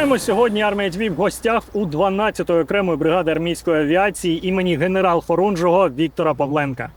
Вітаємо сьогодні. Армія ТВ в гостях у 12-ї окремої бригади армійської авіації імені генерал-хорунжого Віктора Павленка.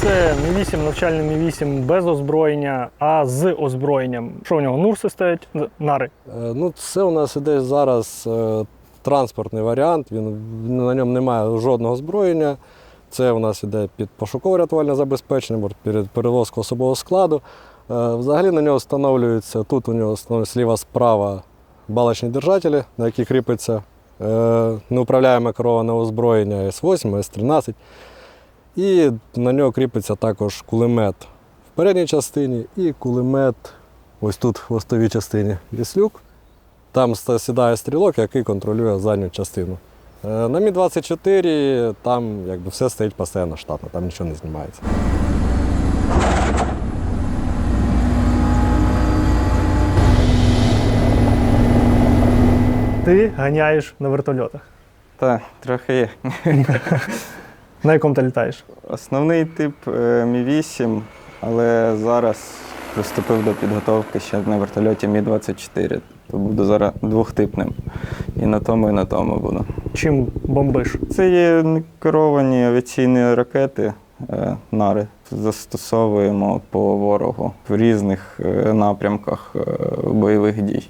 Це Мі-8, навчальний Мі-8 без озброєння, а з озброєнням. Що у нього? Нурси стоять? Нари. Е, Ну, це у нас іде зараз е, транспортний варіант. Він на ньому немає жодного озброєння. Це у нас іде під пошуково-рятувальне забезпечення, бо під перевозку особового складу. Е, Взагалі на нього встановлюється, тут у нього встановлюється зліва справа балочні держателі, на які кріпиться неуправляєме кероване озброєння С8, С13. І на нього кріпиться також кулемет в передній частині і кулемет ось тут в хвостовій частині віслюк. Там сідає стрілок, який контролює задню частину. Е, На Мі-24 там якби все стоїть постійно штатно, там нічого не знімається. Ти ганяєш на вертольотах. Так, трохи є. На якому ти літаєш? Основний тип е, Мі-8, але зараз приступив до підготовки ще на вертольоті Мі-24. То буду зараз двохтипним. І на тому, і на тому буду. Чим бомбиш? Це є керовані авіаційні ракети, е, нари. Застосовуємо по ворогу в різних е, напрямках е, бойових дій.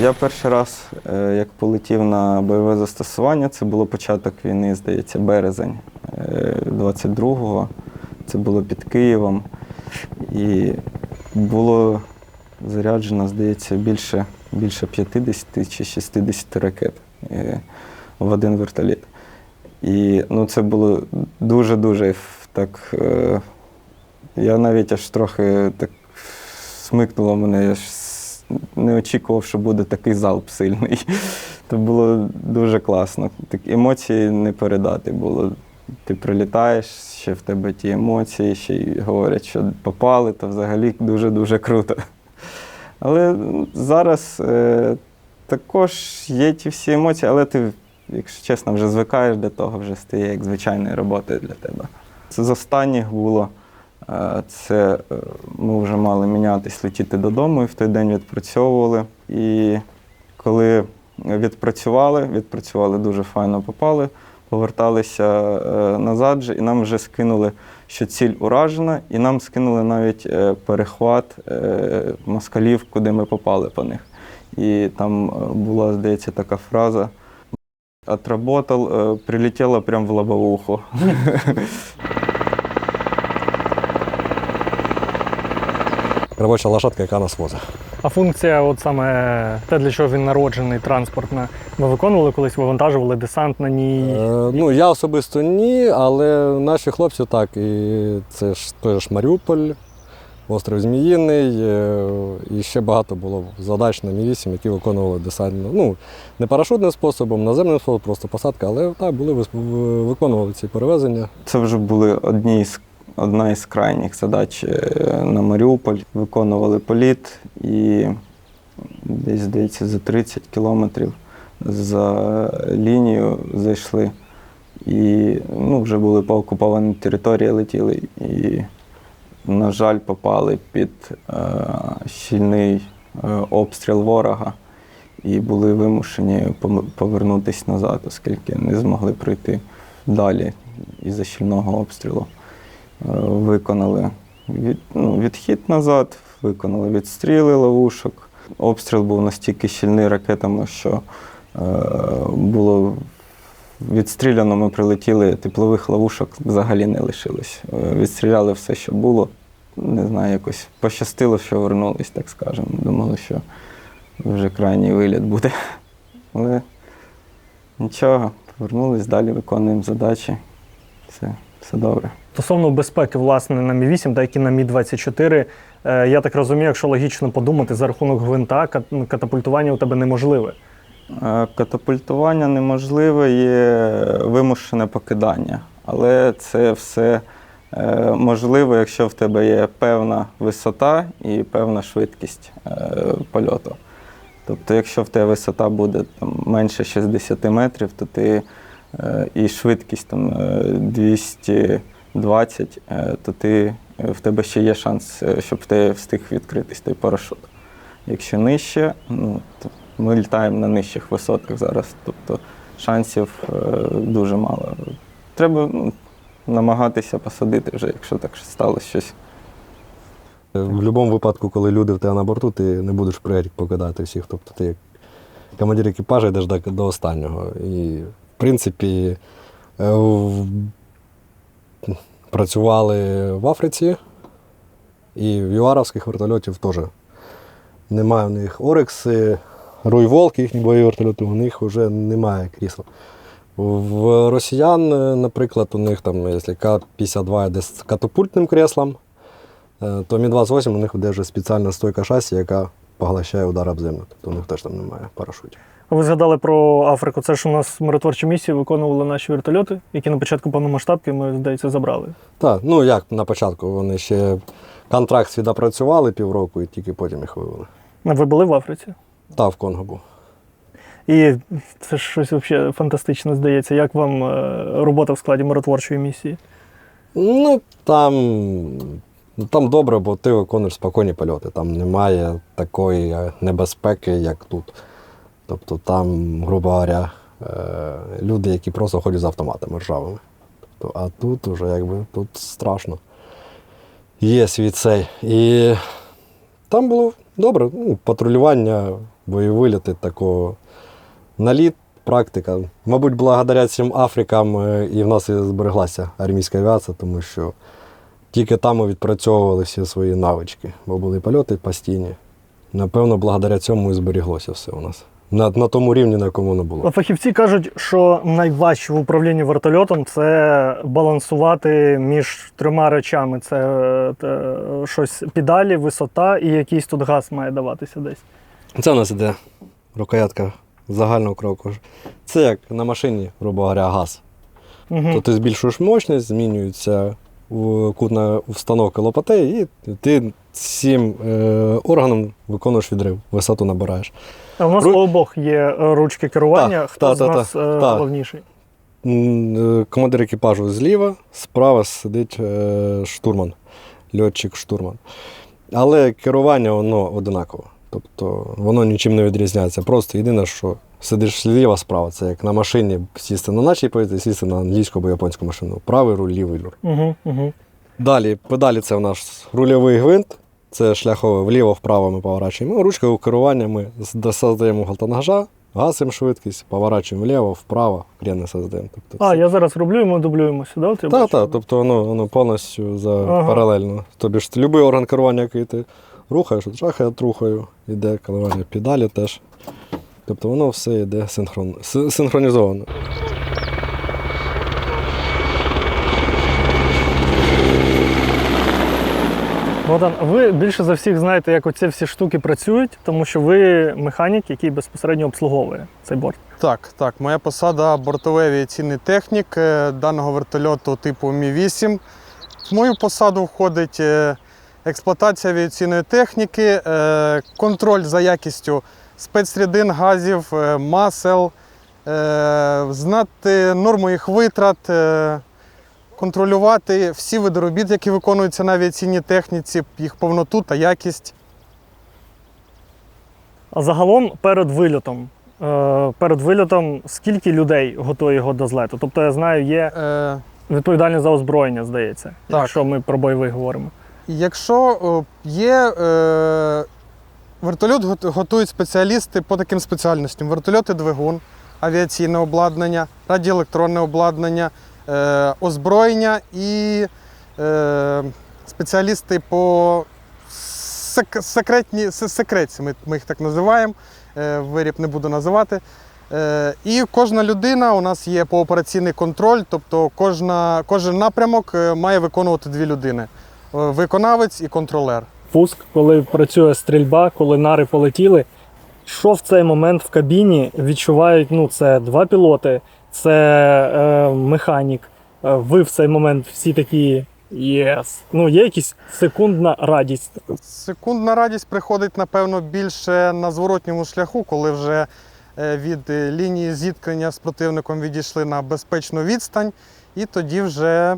Я перший раз, е, як полетів на бойове застосування, це було початок війни, здається, березень е, 22-го. Це було під Києвом. І було заряджено, здається, більше, більше 50 чи 60 ракет е, в один вертоліт. І ну, це було дуже-дуже так. е, Я навіть аж трохи так смикнуло мене. Я не очікував, що буде такий залп сильний. Це було дуже класно. Так, емоції не передати було. Ти прилітаєш, ще в тебе ті емоції, ще й говорять, що попали, то взагалі дуже-дуже круто. Але зараз е, також є ті всі емоції, але ти, якщо чесно, вже звикаєш до того, вже стає як звичайної роботи для тебе. Це з останніх було. Е, Це е, ми вже мали мінятись, летіти додому, і в той день відпрацьовували. І коли відпрацювали, відпрацювали дуже файно попали, поверталися е, назад, же, і нам вже скинули, що ціль уражена, і нам скинули навіть перехват москалів, куди ми попали по них. І там була, здається, така фраза. Отработал, прилетіло прямо в лобовуху. Робоча лошадка, яка нас возить. А функція, от саме те, для чого він народжений, транспортна, ви виконували колись, вивантажували десант на ній. Е, Ну, я особисто ні, але наші хлопці так. І це ж той ж Маріуполь, острів Зміїний, е, і ще багато було задач на Мі-8, які виконували десантно. Ну, не парашутним способом, наземним способом, просто посадка, але так, були, виконували ці перевезення. Це вже були одні з, одна із крайніх задач е, на Маріуполь. Виконували політ і десь, здається, за 30 кілометрів за лінію зайшли. І ну, вже були по окупованій території, летіли. І, на жаль, попали під е, щільний е, обстріл ворога і були вимушені повернутися назад, оскільки не змогли пройти далі із-за щільного обстрілу. Е, Виконали від, ну, відхід назад, виконали відстріли ловушок. Обстріл був настільки щільний ракетами, що е, було відстріляно, ми прилетіли, теплових ловушок взагалі не лишилось. Е, Відстріляли все, що було. Не знаю, якось пощастило, що вернулись, так скажемо. Думали, що вже крайній виліт буде. Але нічого, повернулись, далі виконуємо задачі. Все, все добре. Стосовно безпеки, власне, на Мі-8, так і на Мі-24, е, я так розумію, якщо логічно подумати, за рахунок гвинта кат- катапультування у тебе неможливе. Е, Катапультування неможливе, є вимушене покидання. Але це все Е, Можливо, якщо в тебе є певна висота і певна швидкість польоту. Тобто, якщо в тебе висота буде там, менше 60 метрів, то ти і швидкість там, е, 220, е, то ти, е, в тебе ще є шанс, е, щоб тебе встиг відкритись той парашут. Якщо нижче, ну, то ми літаємо на нижчих висотах зараз, тобто шансів е, дуже мало. Треба ну, намагатися посадити вже, якщо так сталося щось. В будь-якому випадку, коли люди в тебе на борту, ти не будеш пригати покидати всіх. Тобто ти як командир екіпажу йдеш до, останнього. І, принципі, е, працювали в Африці і в юаровських вертольотів теж. Немає в них Орекси, Руйволк, їхні бойові вертольоти, у них вже немає крісел. В росіян, е, наприклад, у них там, якщо К-52 йде з катапультним креслом, Е, то Мі-28 у них вже спеціальна стойка шасі, яка поглощає удар об землю. Тобто у них теж там немає парашутів. Ви згадали про Африку. Це ж у нас миротворчі місії виконували наші вертольоти, які на початку повномасштабки ми, здається, забрали. Так, ну як на початку, вони ще контракт відопрацювали півроку і тільки потім їх вивели. Ви були в Африці? Та в Конго був. І це ж щось взагалі фантастичне здається. Як вам е, робота в складі миротворчої місії? Ну, там, там добре, бо ти виконуєш спокійні польоти. Там немає такої небезпеки, як тут. Тобто там, грубо говоря, е, люди, які просто ходять з автоматами ржавими. Тобто, а тут уже якби тут страшно. Є свій цей. І там було добре. Ну, патрулювання, виліти такого. Наліт, практика. Мабуть, благодаря цим Африкам е, і в нас і збереглася армійська авіація, тому що тільки там ми відпрацьовували всі свої навички, бо були польоти постійні. Напевно, благодаря цьому і зберіглося все у нас. На, на тому рівні, на якому воно було. Фахівці кажуть, що найважче в управлінні вертольотом це балансувати між трьома речами: це е, щось педалі, висота і якийсь тут газ має даватися десь. Це у нас іде рукоятка загального кроку. Це як на машині, грубо говоря, газ. Угу. То ти збільшуєш мощність, змінюється кутна установка лопатей, і ти цим е, органом виконуєш відрив, висоту набираєш. А у нас Ру- обох є е, ручки керування. Так, Хто так, з так, нас так, е, головніший? Е, Командир екіпажу зліва, справа сидить штурман, льотчик-штурман. Але керування воно одинаково. Тобто воно нічим не відрізняється. Просто єдине, що сидиш зліва, справа. Це як на машині сісти на нашій позиції, сісти на англійську або японську машину. Правий руль, лівий руль. Угу, угу. Далі педалі це у нас рульовий гвинт, це шляхове вліво-вправо ми поворачуємо. Ручкою керування ми создаємо галтангажа, гасимо швидкість, поворачуємо вліво, вправо, крени создаємо. Тобто, А, це- я зараз роблю, і ми дублюємося, да? Я так, так, тобто воно, воно повністю за Ага. паралельно. Тобі ж будь-який орган керування, який ти рухаєш, от шахи я рухаю, іде коливання педалі теж. Тобто воно все йде синхрон, синхронізовано. Богдан, ви більше за всіх знаєте, як оці всі штуки працюють, тому що ви механік, який безпосередньо обслуговує цей борт. Так, так. Моя посада бортовий авіаційний технік е, даного вертольоту типу Мі-8. В мою посаду входить е, експлуатація авіаційної техніки, е, контроль за якістю спецрідин, газів, масел, знати норму їх витрат, контролювати всі види робіт, які виконуються на авіаційній техніці, їх повноту та якість. А загалом перед вильотом. е, Перед вильотом скільки людей готує його до злету? Тобто, я знаю, є Е, відповідальність за озброєння, здається, Так. якщо ми про бойових говоримо. Якщо є е, вертольот готують спеціалісти по таким спеціальностям: вертольоти двигун, авіаційне обладнання, радіоелектронне обладнання, озброєння і е, спеціалісти по сек- секретні, се- секретці, ми, їх так називаємо, е, виріб не буду називати. Е, І кожна людина у нас є поопераційний контроль, тобто кожна, кожен напрямок е, має виконувати дві людини: Е, виконавець і контролер. Пуск, коли працює стрільба, коли нари полетіли. Що в цей момент в кабіні відчувають? Ну, це два пілоти, це е, механік. Е, ви в цей момент всі такі Єс. Ну, є якась секундна радість. Секундна радість приходить, напевно, більше на зворотньому шляху, коли вже е, від лінії зіткнення з противником відійшли на безпечну відстань, і тоді вже,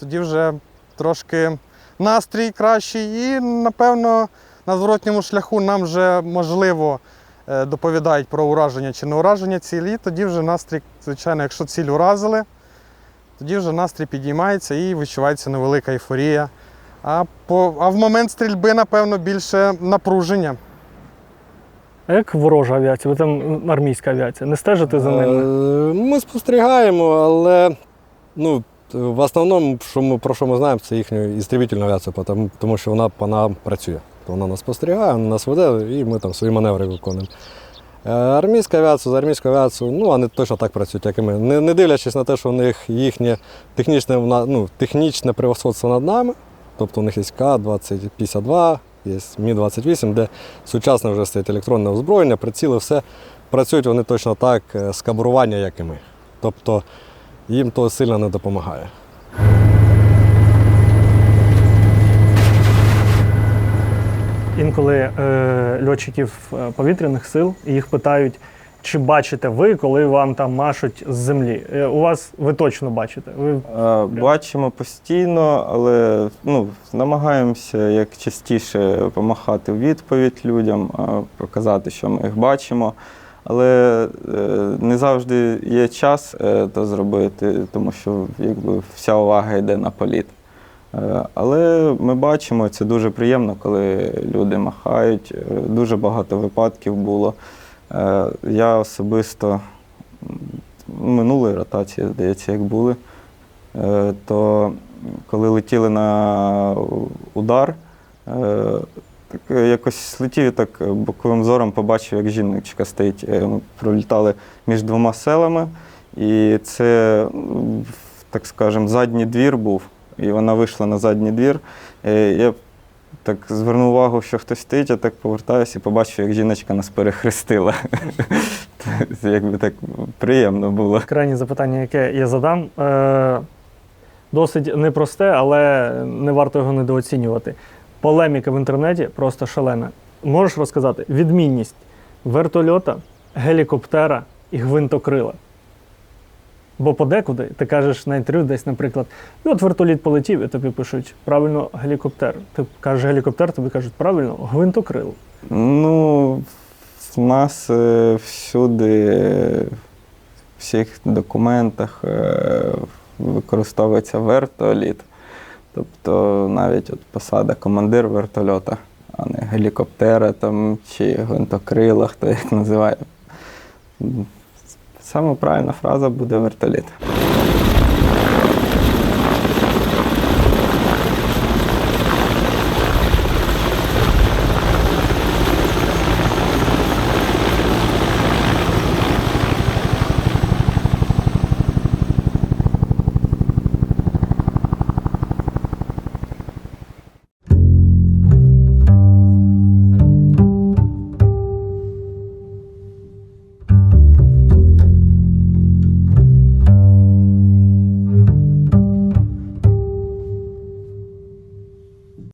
тоді вже трошки настрій кращий. І, напевно, на зворотньому шляху нам вже можливо доповідають про ураження чи не ураження цілі. І тоді вже настрій, звичайно, якщо ціль уразили, тоді вже настрій підіймається і відчувається невелика ейфорія. А, по, а в момент стрільби, напевно, більше напруження. А як ворожа авіація? Ви там армійська авіація. Не стежите за ними? Е, Ми спостерігаємо, але ну, в основному, що ми, про що ми знаємо, це їхню істребітельну авіацію, тому, тому що вона по нам працює. Вона нас спостерігає, вона нас веде, і ми там свої маневри виконуємо. Е, Армійська авіація, за армійську авіацію, ну, вони точно так працюють, як і ми. Не, не дивлячись на те, що у них їхнє технічне, ну, технічне превосходство над нами, тобто у них є К-2052, є Мі-28, де сучасне вже стоїть електронне озброєння, приціли, все. Працюють вони точно так е, з кабурування, як і ми. Тобто їм то сильно не допомагає. Інколи е, льотчиків е, повітряних сил їх питають, чи бачите ви, коли вам там машуть з землі. Е, у вас ви точно бачите. Ви Е, Бачимо постійно, але ну, намагаємося як частіше помахати в відповідь людям, показати, що ми їх бачимо. Але не завжди є час е, то зробити, тому що якби, вся увага йде на політ. Е, Але ми бачимо, це дуже приємно, коли люди махають. Е, Дуже багато випадків було. Е, Я особисто минулої ротації, здається, як були, то коли летіли на удар, так якось летів і так боковим зором побачив, як жіночка стоїть. Ми пролітали між двома селами, і це, так скажемо, задній двір був. І вона вийшла на задній двір. Е, Я так звернув увагу, що хтось стоїть, я так повертаюся і побачив, як жіночка нас перехрестила. Це якби так приємно було. крайнє запитання, яке я задам, е, досить непросте, але не варто його недооцінювати. Полеміка в інтернеті просто шалена. Можеш розказати відмінність вертольота, гелікоптера і гвинтокрила? Бо подекуди ти кажеш на інтерв'ю десь, наприклад, і от вертоліт полетів, і тобі пишуть правильно гелікоптер. Ти кажеш гелікоптер, тобі кажуть правильно гвинтокрил. Ну, в нас е, всюди, в всіх документах е, використовується вертоліт. Тобто навіть от посада командир вертольота, а не гелікоптера там, чи гвинтокрила, хто як називає. Саме правильна фраза буде вертоліт.